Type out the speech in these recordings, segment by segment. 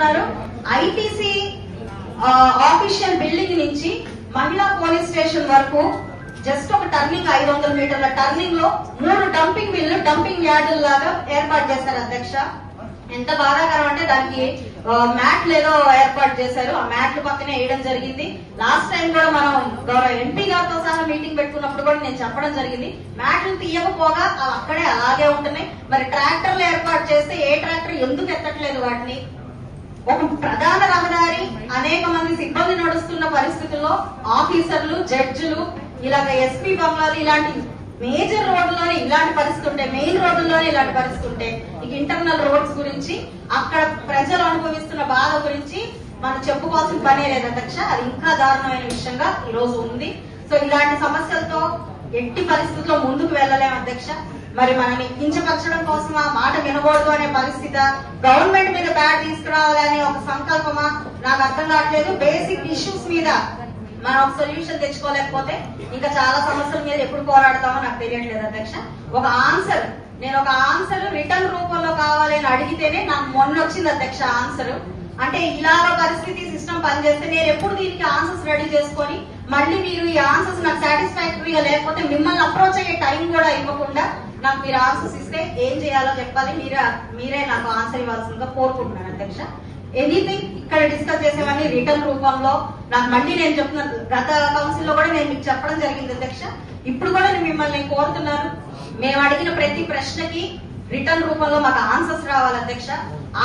ఉన్నారు ITC official building నుంచి మహిళా పోలీస్ స్టేషన్ వరకు జస్ట్ ఒక టర్నింగ్ ఐదు వందల మీటర్ల టర్నింగ్లో మూడు డంపింగ్ బిల్లు డంపింగ్ యార్డు లాగా ఏర్పాటు చేశారు అధ్యక్ష. ఎంత బాధాకరం అంటే దానికి మ్యాట్ మ్యాట్లు ఏదో ఏర్పాటు చేశారు. ఆ మ్యాట్ల పక్కనే వేయడం జరిగింది. లాస్ట్ టైం కూడా మనం గౌరవ ఎంపీ గారితో సహా మీటింగ్ పెట్టుకున్నప్పుడు కూడా నేను చెప్పడం జరిగింది. మ్యాట్లు తీయకపోగా అవి అక్కడే అలాగే ఉంటున్నాయి. మరి ట్రాక్టర్లు ఏర్పాటు చేస్తే ఏ ట్రాక్టర్ ఎందుకు ఎత్తట్లేదు వాటిని? ఒక ప్రధాన రహదారి అనేక మంది సిబ్బంది నడుస్తున్న పరిస్థితుల్లో ఆఫీసర్లు జడ్జిలు ఇలాగ ఎస్పీ బంగ్లాలు ఇలాంటి మేజర్ రోడ్లోనే ఇలాంటి పరిస్థితి ఉంటే మెయిన్ రోడ్డులోనే ఇలాంటి పరిస్థితి ఉంటే ఇక ఇంటర్నల్ రోడ్స్ గురించి అక్కడ ప్రజలు అనుభవిస్తున్న బాధ గురించి మనం చెప్పుకోవాల్సిన పనే లేదు అధ్యక్ష. అది ఇంకా దారుణమైన విషయంగా ఈ రోజు ఉంది. సో ఇలాంటి సమస్యలతో ఎట్టి పరిస్థితుల్లో ముందుకు వెళ్ళలేము అధ్యక్ష. మరి మనని కించపరచడం కోసం ఆ మాట వినకూడదు అనే పరిస్థితి గవర్నమెంట్ మీద బ్యాట్ తీసుకురావాలనే ఒక సంకల్పమా నాకు అర్థం కావట్లేదు. బేసిక్ ఇష్యూస్ మీద మనం ఒక సొల్యూషన్ తెచ్చుకోలేకపోతే ఇంకా చాలా సమస్యల మీద ఎప్పుడు పోరాడతామో నాకు తెలియట్లేదు అధ్యక్ష. ఒక ఆన్సర్ నేను ఒక ఆన్సర్ రిటర్న్ రూపంలో కావాలి అని అడిగితేనే నాకు మొన్న వచ్చింది అధ్యక్ష ఆన్సర్. అంటే ఇలాగ పరిస్థితి సిస్టమ్ పనిచేస్తే నేను ఎప్పుడు దీనికి ఆన్సర్స్ రెడీ చేసుకొని మళ్ళీ మీరు ఈ ఆన్సర్స్ నాకు సాటిస్ఫాక్టరీగా లేకపోతే మిమ్మల్ని అప్రోచ్ అయ్యే టైం కూడా ఇవ్వకుండా నాకు మీరు ఆన్సర్స్ ఇస్తే ఏం చేయాలో చెప్పాలి. మీరే మీరే నాకు ఆన్సర్ ఇవ్వాల్సిందిగా కోరుకుంటున్నాను అధ్యక్ష. ఎనీథింగ్ ఇక్కడ డిస్కస్ చేసేవన్నీ రిటర్న్ రూపంలో నాకు మళ్ళీ నేను చెప్తున్నాను గత కౌన్సిల్లో కూడా నేను మీకు చెప్పడం జరిగింది అధ్యక్ష. ఇప్పుడు కూడా నేను మిమ్మల్ని కోరుతున్నాను. మేము అడిగిన ప్రతి ప్రశ్నకి రిటర్న్ రూపంలో మాకు ఆన్సర్స్ రావాలి అధ్యక్ష.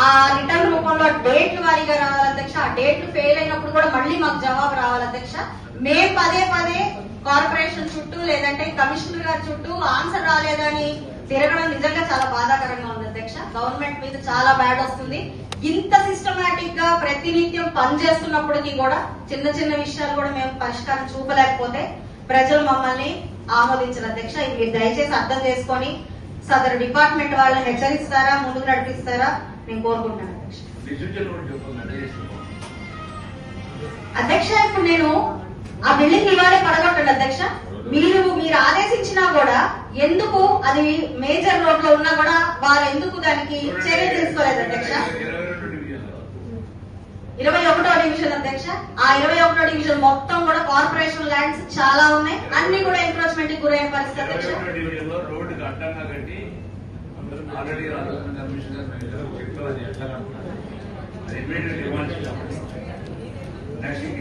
ఆ రిటర్న్ రూపంలో డేట్లు వారీగా రావాలి అధ్యక్ష. ఆ డేట్లు ఫెయిల్ అయినప్పుడు కూడా మళ్ళీ మాకు జవాబు రావాలి అధ్యక్ష. మేము పదే పదే కార్పొరేషన్ చుట్టూ లేదంటే కమిషనర్ గారి చుట్టూ ఆన్సర్ రాలేదని తిరగడం నిజంగా చాలా బాధాకరంగా ఉంది అధ్యక్ష. గవర్నమెంట్ మీద చాలా బ్యాడ్ వస్తుంది. ఇంత సిస్టమేటిక్గా ప్రతినిత్యం పనిచేస్తున్నప్పటికీ కూడా చిన్న చిన్న విషయాలు కూడా మేము పరిష్కారం చూపలేకపోతే ప్రజలు మమ్మల్ని ఆమోదించారు అధ్యక్ష. ఇది మీరు దయచేసి అర్థం చేసుకొని సదరు డిపార్ట్మెంట్ వాళ్ళని హెచ్చరిస్తారా ముందుకు నడిపిస్తారా నేను కోరుకుంటున్నాను అధ్యక్ష. అధ్యక్ష ఇప్పుడు నేను ఆ బిల్డింగ్ ఇవాళే పడగొట్టండి అధ్యక్ష. మీరు మీరు ఆదేశించినా కూడా ఎందుకు అది మేజర్ రోడ్లో ఉన్నా కూడా వారు ఎందుకు దానికి చర్య తీసుకోలేదు అధ్యక్ష? ఇరవై ఒకటో డివిజన్ అధ్యక్ష. ఆ ఇరవై ఒకటో డివిజన్ మొత్తం కూడా కార్పొరేషన్ ల్యాండ్స్ చాలా ఉన్నాయి. అన్ని కూడా ఎంక్రోచ్మెంట్కి గురైన పరిస్థితి అధ్యక్ష.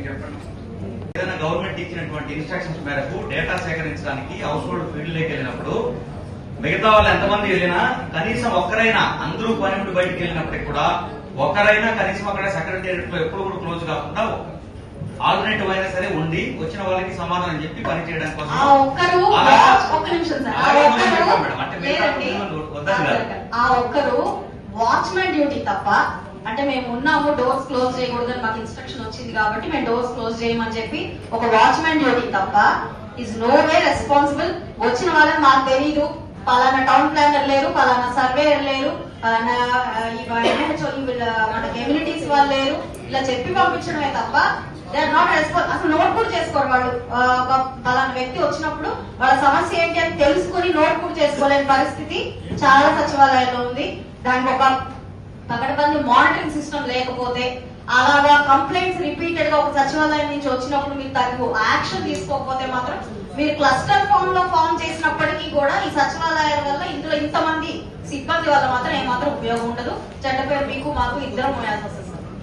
చెప్పండి. ఏదైనా గవర్నమెంట్ ఇచ్చినటువంటి ఇన్స్ట్రక్షన్స్ మేరకు డేటా సేకరించడానికి హౌస్ హోల్డ్ ఫీల్డ్లోకి వెళ్ళినప్పుడు మిగతా వాళ్ళు ఎంతమంది వెళ్ళినా కనీసం ఒక్కరైనా అందరూ పని నుండి బయటికి వెళ్ళినప్పటికీ కూడా ఒక్కరైనా కనీసం అక్కడ సెక్రటేరియట్లో ఎప్పుడు కూడా క్లోజ్ కాకుండా ఆల్టర్నేటివ్ అయినా సరే ఉండి వచ్చిన వాళ్ళకి సమాధానం చెప్పి పని చేయడానికి కోసం. అంటే. ఆ ఒక్కరు వాచ్మెన్ డ్యూటీ తప్ప అంటే మేము ఉన్నాము డోర్స్ క్లోజ్ చేయకూడదని మాకు ఇన్స్ట్రక్షన్ వచ్చింది కాబట్టి మేము డోర్స్ క్లోజ్ చేయమని చెప్పి ఒక వాచ్మెన్ డ్యూటీ తప్ప ఈజ్ నో వే రెస్పాన్సిబుల్ వచ్చిన వాళ్ళని మాకు తెలియదు పలానా టౌన్ ప్లానర్ లేరు పలానా సర్వేయర్ లేరు పలానా మన కమ్యూనిటీస్ వాళ్ళు లేరు. ఇలా చెప్పి పంపించడమే తప్ప దే ఆర్ నాట్ రెస్పాన్స్ అసలు నోట్ కూడా చేసుకోరు వాళ్ళు. ఒక పలానా వ్యక్తి వచ్చినప్పుడు వాళ్ళ సమస్య ఏంటి అని తెలుసుకుని నోట్ కూడా చేసుకోలేని పరిస్థితి చాలా సచివాలయాల్లో ఉంది. దానికి ఒక పకడ్బందీ మానిటరింగ్ సిస్టమ్ లేకపోతే అలాగా కంప్లైంట్స్ రిపీటెడ్గా ఒక సచివాలయం నుంచి వచ్చినప్పుడు మీరు తగు యాక్షన్ తీసుకోకపోతే మాత్రం మీరు క్లస్టర్ ఫామ్లో ఫామ్ చేసినప్పటికీ కూడా ఈ సచివాలయాల వల్ల ఇందులో ఇంతమంది సిబ్బంది వల్ల మాత్రం ఏమాత్రం ఉపయోగం ఉండదు. చెడ్డ పేరు మీకు మాకు ఇద్దరం మోయాల్సి వస్తుంది.